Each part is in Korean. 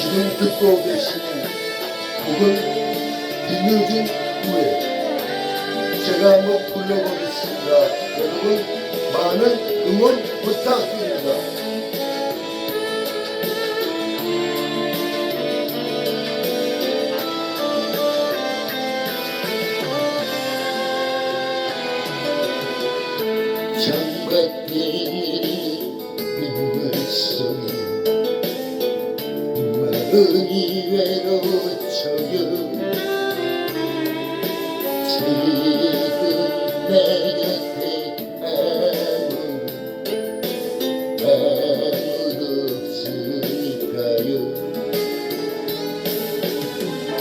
지금 듣고 계시는 곡은 뒤늦은 후에 제가 한번 불러보겠습니다. 여러분 많은 응원 부탁드립니다. 장갑이 눈물 속에 마음이 외로워져요 지금 내 곁에 아무 아무도 없으니까요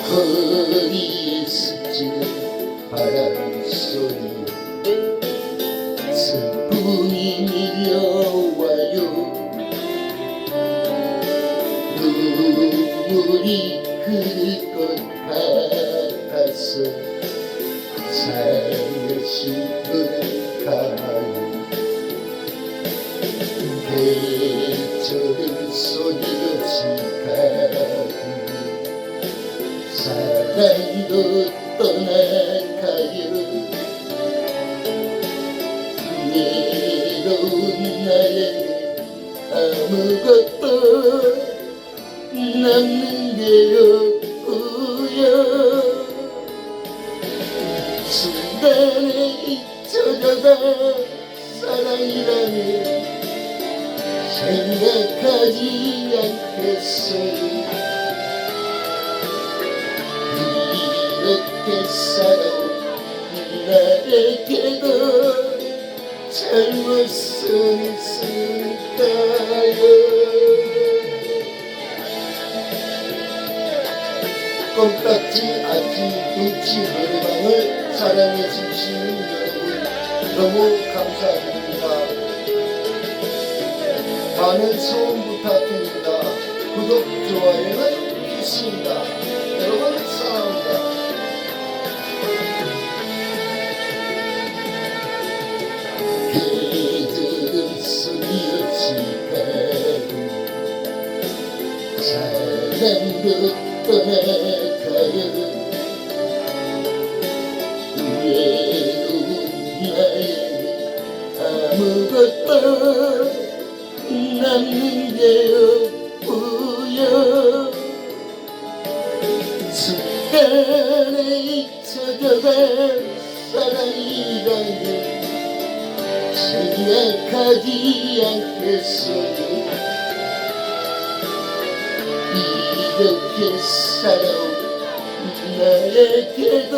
거리에 스치는 바람 소리 것 같아서 살며시 은가요 계절은 소리없이 가고 사랑도 떠나가요 외로운 나에게 아무것도 남는 게 없고요 순간에 잊혀져가 사랑이라는 생각하지 않겠어요 이렇게 살아온 나에게도 잘못은 있을까요 눈치 노래방을 사랑해 주시는 여러분 너무 감사드립니다. 많은 소원 부탁드립니다. 구독 좋아요는 필수입니다 것도 남는 게 없고요 순간에 잊혀져가 사랑이라는 생각하지 않겠어요 이렇게 살아온 나에게도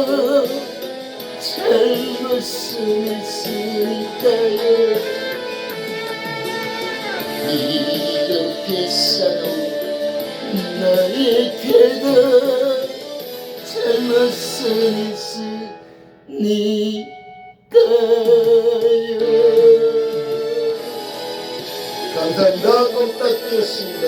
잘못은 있으니까요 살아온 나에게도 잘못은 있으니까요 감사합니다. 껌딱지였습니다.